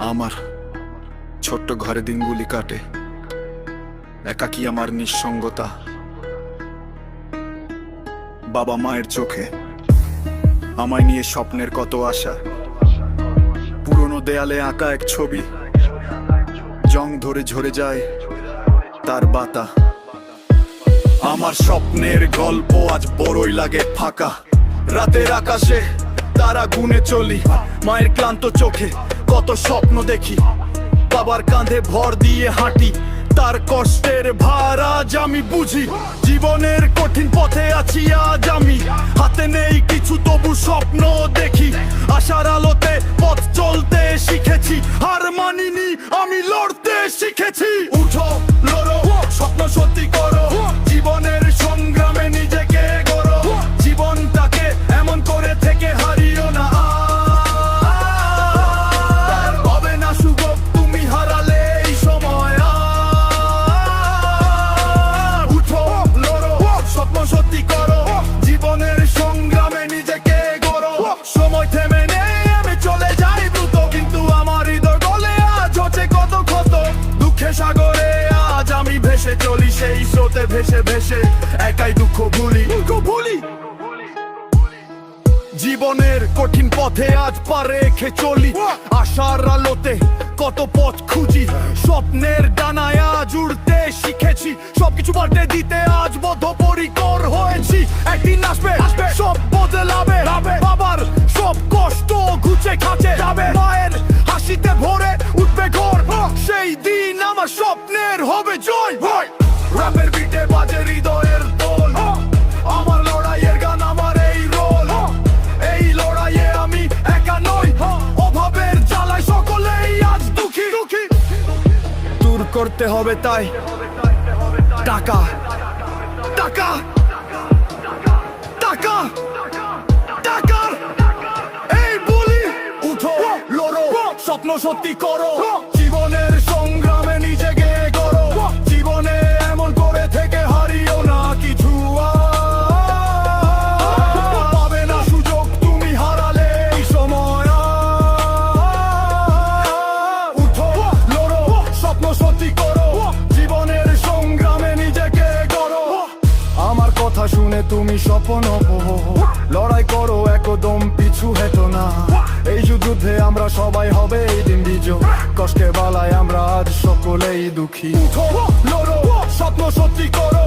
আমার ছোট্ট ঘরে দিনগুলি কাটে। একাকি আমার নিঃসঙ্গতা। বাবা মায়ের চোখে আমায় নিয়ে স্বপ্নের কত আশা। পুরনো দেয়ালে আঁকা এক ছবি। জং ধরে ঝরে যায় তার বাতা। আমার স্বপ্নের গল্প আজ বড়ই লাগে ফাঁকা। রাতের আকাশে তারা গুনে চলি, মায়ের ক্লান্ত চোখে। কত স্বপ্ন দেখি। বাবার কাঁধে ভর দিয়ে হাঁটি। তার কষ্টের ভার আজ আমি বুঝি। জীবনের কঠিন পথে আছি, আজ আমি। হাতে নেই কিছু, তবু স্বপ্ন দেখি। আশার আলোতে পথ চলতে শিখেছি। হার মানিনি, আমি লড়তে শিখেছি। ভেসে চলি সেই স্রোতে ভেসে ভেসে একাই দুঃখ ভুলি। ভুলি। জীবনের কঠিন পথে আজ পা রেখে চলি। আশার আলোতে কত পথ খুঁজি। স্বপ্নের ডানায় আজ উড়তে শিখেছি। সবকিছু পাল্টে দিতে আজ বদ্ধপরিকর হয়েছি। একদিন আসবে আসবে। সব বদলাবে বাবার সব কষ্ট ঘুচে খাচে। যাবে। মায়ের হাসিতে ভরে উঠবে ঘর। সেই দিন আমার স্বপ্নের হবে জয়। রাপের বিটে বাজে হৃদয়ের দোল। আমার লড়াইয়ের গান আমার এই রোল। এই লড়াইয়ে আমি একা নই। অভাবের জ্বালায় সকলেই আজ দুঃখী। দুঃখী। দূর করতে হবে তাই। টাকা। টাকা। টাকা। টাকা এই বলি। উঠো। লড়ো। স্বপ্ন সত্যি করো। জীবনের তুমি স্বপ্ন লড়াই করো, একদম পিছু হেটো না। এই যুদ্ধে আমরা সবাই হবে এই দিন বিজয় কষ্টে বালায় আমরা আজ সকলেই দুঃখী। লড়ো, স্বপ্ন সত্যি করো।